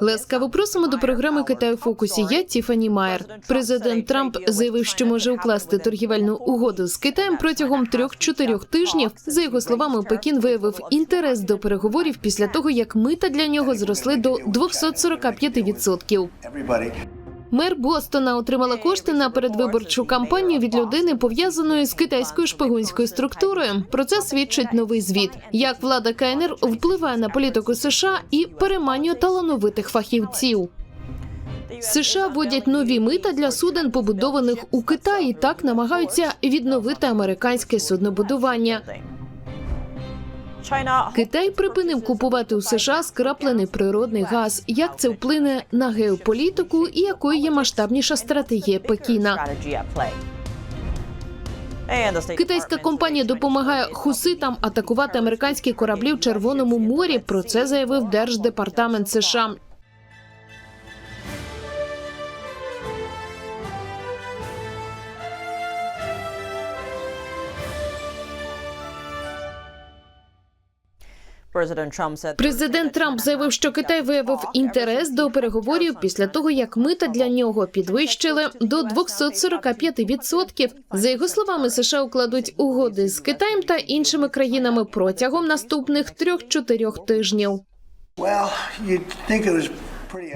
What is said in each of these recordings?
Ласкаво просимо до програми Китай у фокусі. Я Тіфані Майер. Президент Трамп заявив, що може укласти торгівельну угоду з Китаєм протягом трьох-чотирьох тижнів. За його словами, Пекін виявив інтерес до переговорів після того, як мита для нього зросли до 245%. Мер Бостона отримала кошти на передвиборчу кампанію від людини, пов'язаної з китайською шпигунською структурою. Про це свідчить новий звіт. Як влада КНР впливає на політику США і переманює талановитих фахівців. США вводять нові мита для суден, побудованих у Китаї. Так намагаються відновити американське суднобудування. Китай припинив купувати у США скраплений природний газ. Як це вплине на геополітику і якою є масштабніша стратегія Пекіна? Китайська компанія допомагає хуситам атакувати американські кораблі в Червоному морі. Про це заявив Держдепартамент США. Президент Трамп заявив, що Китай виявив інтерес до переговорів після того, як мита для нього підвищили до 245%. За його словами, США укладуть угоди з Китаєм та іншими країнами протягом наступних трьох-чотирьох тижнів.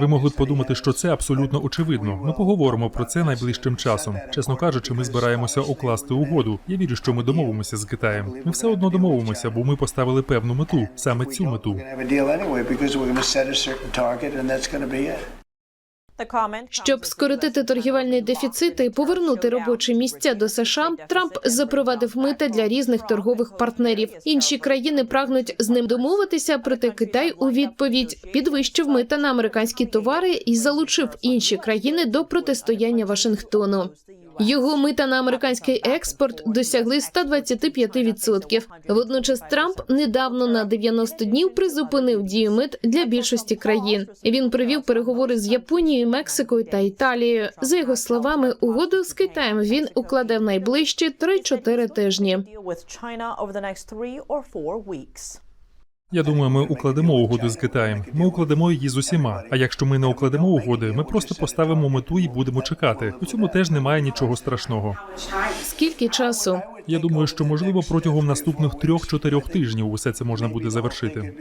Ви могли б подумати, що це абсолютно очевидно. Ми поговоримо про це найближчим часом. Чесно кажучи, ми збираємося укласти угоду. Я вірю, що ми домовимося з Китаєм. Ми все одно домовимося, бо ми поставили певну мету, саме цю мету. Щоб скоротити торгівельний дефіцит і повернути робочі місця до США, Трамп запровадив мита для різних торгових партнерів. Інші країни прагнуть з ним домовитися, проте Китай у відповідь підвищив мита на американські товари і залучив інші країни до протистояння Вашингтону. Його мита на американський експорт досягли 125%. Водночас Трамп недавно на 90 днів призупинив дію мит для більшості країн. Він провів переговори з Японією, Мексикою та Італією. За його словами, угоду з Китаєм він укладе в найближчі 3-4 тижні. Я думаю, ми укладемо угоду з Китаєм. Ми укладемо її з усіма. А якщо ми не укладемо угоди, ми просто поставимо мету і будемо чекати. У цьому теж немає нічого страшного. Скільки часу? Я думаю, що можливо протягом наступних трьох-чотирьох тижнів усе це можна буде завершити.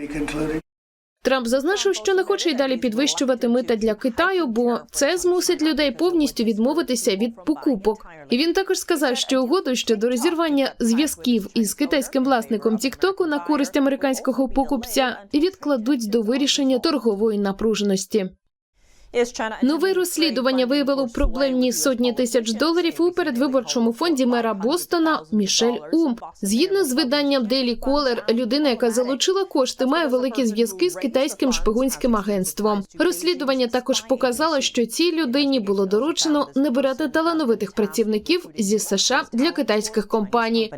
Трамп зазначив, що не хоче й далі підвищувати мита для Китаю, бо це змусить людей повністю відмовитися від покупок. І він також сказав, що угоду щодо розірвання зв'язків із китайським власником Тіктоку на користь американського покупця відкладуть до вирішення торгової напруженості. Нове розслідування виявило проблемні сотні тисяч доларів у передвиборчому фонді мера Бостона Мішель Ум. Згідно з виданням Daily Caller, людина, яка залучила кошти, має великі зв'язки з китайським шпигунським агентством. Розслідування також показало, що цій людині було доручено не брати талановитих працівників зі США для китайських компаній.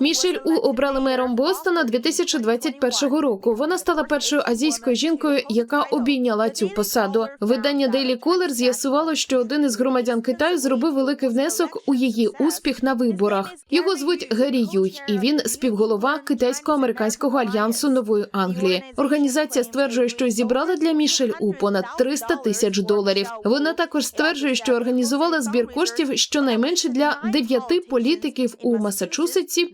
Мішель У обрали мером Бостона 2021 року. Вона стала першою азійською жінкою, яка обійняла цю посаду. Видання Daily Caller з'ясувало, що один із громадян Китаю зробив великий внесок у її успіх на виборах. Його звуть Гері Юй, і він співголова китайсько-американського альянсу Нової Англії. Організація стверджує, що зібрала для Мішель У понад 300 тисяч доларів. Вона також стверджує, що організувала збір коштів щонайменше для дев'яти політиків у Масачусетсі,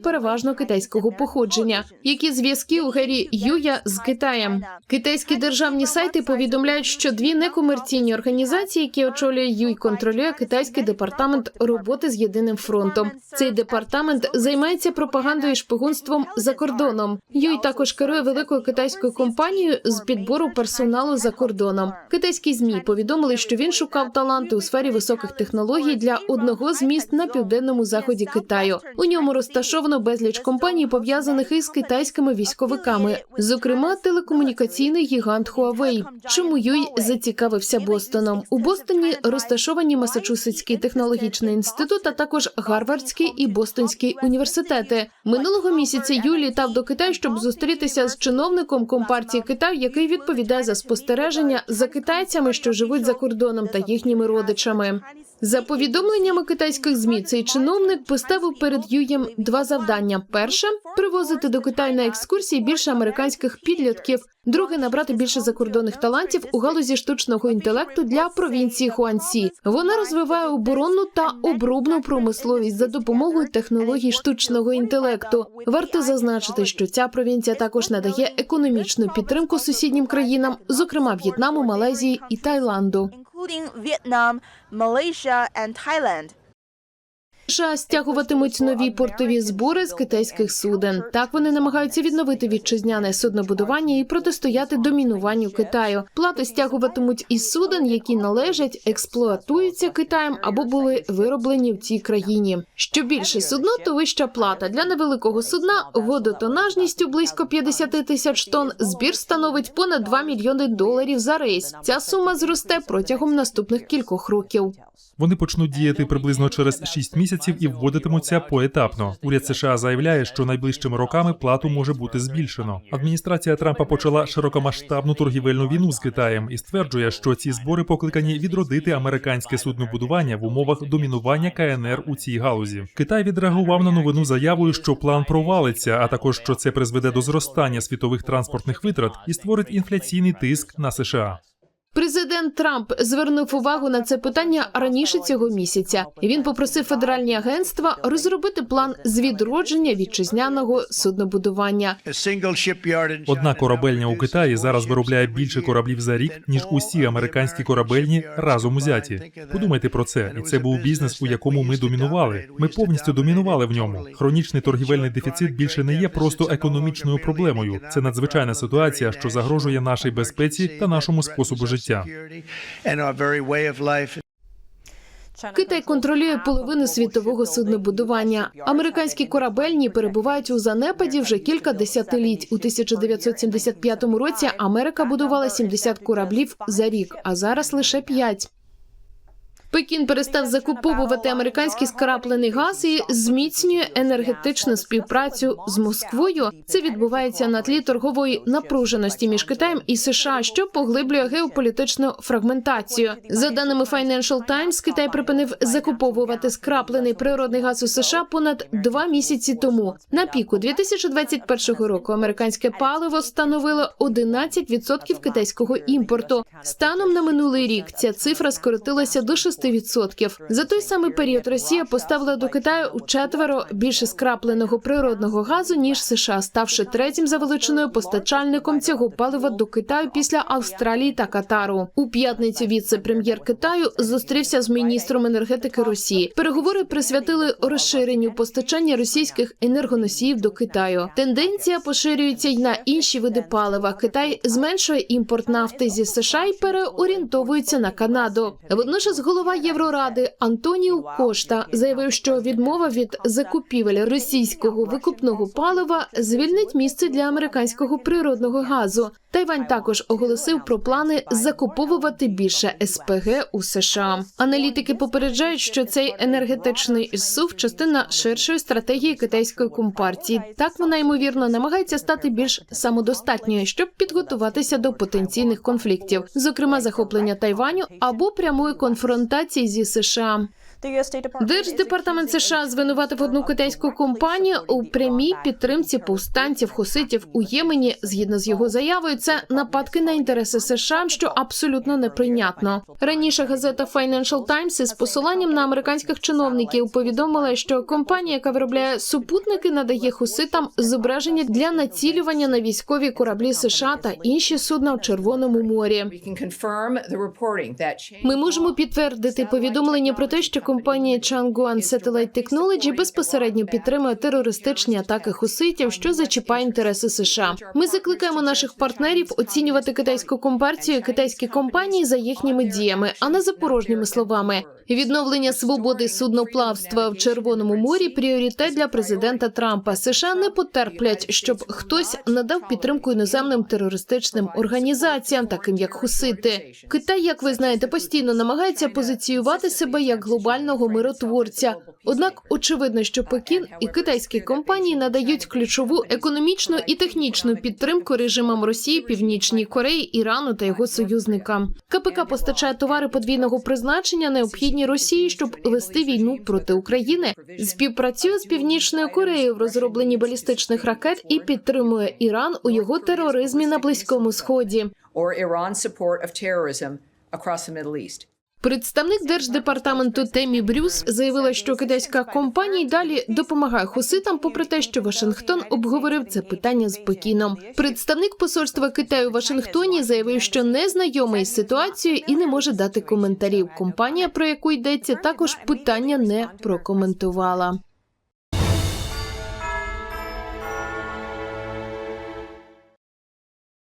переважно китайського походження. Які зв'язки у Гері Юя з Китаєм? Китайські державні сайти повідомляють, що дві некомерційні організації, які очолює Юй, контролює китайський департамент роботи з єдиним фронтом. Цей департамент займається пропагандою і шпигунством за кордоном. Юй також керує великою китайською компанією з підбору персоналу за кордоном. Китайські змі повідомили, що він шукав таланти у сфері високих технологій для одного з міст на південному заході Китаю. У ньому розташовано безліч компаній, пов'язаних із китайськими військовиками, зокрема телекомунікаційний гігант Huawei. Чому Юй зацікавився Бостоном? У Бостоні розташовані Масачусетський технологічний інститут, а також Гарвардський і Бостонський університети. Минулого місяця Юй літав до Китаю, щоб зустрітися з чиновником компартії Китаю, який відповідає за спостереження за китайцями, що живуть за кордоном та їхніми родичами. За повідомленнями китайських змі, цей чиновник поставив перед Юєм два завдання: перше привозити до Китаю на екскурсії більше американських підлітків. Друге набрати більше закордонних талантів у галузі штучного інтелекту для провінції Хуансі. Вона розвиває оборонну та обробну промисловість за допомогою технологій штучного інтелекту. Варто зазначити, що ця провінція також надає економічну підтримку сусіднім країнам, зокрема В'єтнаму, Малайзії і Таїланду. Including Vietnam, Malaysia, and Thailand. США стягуватимуть нові портові збори з китайських суден. Так вони намагаються відновити вітчизняне суднобудування і протистояти домінуванню Китаю. Плати стягуватимуть із суден, які належать, експлуатуються Китаєм або були вироблені в цій країні. Що більше судно, то вища плата для невеликого судна водотонажністю близько 50 тисяч тонн. Збір становить понад 2 мільйони доларів за рейс. Ця сума зросте протягом наступних кількох років. Вони почнуть діяти приблизно через 6 місяців і вводитимуться поетапно. Уряд США заявляє, що найближчими роками плату може бути збільшено. Адміністрація Трампа почала широкомасштабну торгівельну війну з Китаєм і стверджує, що ці збори покликані відродити американське суднобудування в умовах домінування КНР у цій галузі. Китай відреагував на новину заявою, що план провалиться, а також що це призведе до зростання світових транспортних витрат і створить інфляційний тиск на США. Президент Трамп звернув увагу на це питання раніше цього місяця. Він попросив федеральні агентства розробити план з відродження вітчизняного суднобудування. Одна корабельня у Китаї зараз виробляє більше кораблів за рік, ніж усі американські корабельні разом узяті. Подумайте про це, і це був бізнес, у якому ми домінували. Ми повністю домінували в ньому. Хронічний торгівельний дефіцит більше не є просто економічною проблемою. Це надзвичайна ситуація, що загрожує нашій безпеці та нашому способу життя. Life. Китай контролює половину світового суднобудування. Американські корабельні перебувають у занепаді вже кілька десятиліть. У 1975 році Америка будувала 70 кораблів за рік, а зараз лише 5. Пекін перестав закуповувати американський скраплений газ і зміцнює енергетичну співпрацю з Москвою. Це відбувається на тлі торгової напруженості між Китаєм і США, що поглиблює геополітичну фрагментацію. За даними Financial Times, Китай припинив закуповувати скраплений природний газ у США понад два місяці тому. На піку 2021 року американське паливо становило 11% китайського імпорту. Станом на минулий рік ця цифра скоротилася до 6%. За той самий період Росія поставила до Китаю у четверо більше скрапленого природного газу ніж США, ставши третім за величиною постачальником цього палива до Китаю після Австралії та Катару. У п'ятницю віце-прем'єр Китаю зустрівся з міністром енергетики Росії. Переговори присвятили розширенню постачання російських енергоносіїв до Китаю. Тенденція поширюється й на інші види палива. Китай зменшує імпорт нафти зі США і переорієнтовується на Канаду. Водночас голова Євроради Антоніу Кошта заявив, що відмова від закупівель російського викупного палива звільнить місце для американського природного газу. Тайвань також оголосив про плани закуповувати більше СПГ у США. Аналітики попереджають, що цей енергетичний зсув частина ширшої стратегії китайської компартії. Так вона ймовірно намагається стати більш самодостатньою, щоб підготуватися до потенційних конфліктів, зокрема захоплення Тайваню або прямої конфронтації зі США. Держдепартамент США звинуватив одну китайську компанію у прямій підтримці повстанців хуситів у Ємені. Згідно з його заявою, це нападки на інтереси США, що абсолютно неприйнятно. Раніше газета Financial Times із посиланням на американських чиновників повідомила, що компанія, яка виробляє супутники, надає хуситам зображення для націлювання на військові кораблі США та інші судна в Червоному морі. Ми можемо підтвердити повідомлення про те, що компанія Changguan Satellite Technology безпосередньо підтримує терористичні атаки хуситів, що зачіпає інтереси США. Ми закликаємо наших партнерів оцінювати китайську компартію і китайські компанії за їхніми діями, а не за порожніми словами. Відновлення свободи судноплавства в Червоному морі пріоритет для президента Трампа. США не потерплять, щоб хтось надав підтримку іноземним терористичним організаціям, таким як Хусити. Китай, як ви знаєте, постійно намагається позиціювати себе як глобального миротворця. Однак очевидно, що Пекін і китайські компанії надають ключову економічну і технічну підтримку режимам Росії, Північній Кореї, Ірану та його союзникам. КПК постачає товари подвійного призначення, необхідні озброєнні Росії, щоб вести війну проти України. Співпрацює з північною Кореєю в розробленні балістичних ракет і підтримує Іран у його тероризмі на близькому сході. across the Middle East. Представник держдепартаменту Темі Брюс заявила, що китайська компанія далі допомагає хуситам, попри те, що Вашингтон обговорив це питання з Пекіном. Представник посольства Китаю у Вашингтоні заявив, що не знайомий з ситуацією і не може дати коментарів. Компанія, про яку йдеться, також питання не прокоментувала.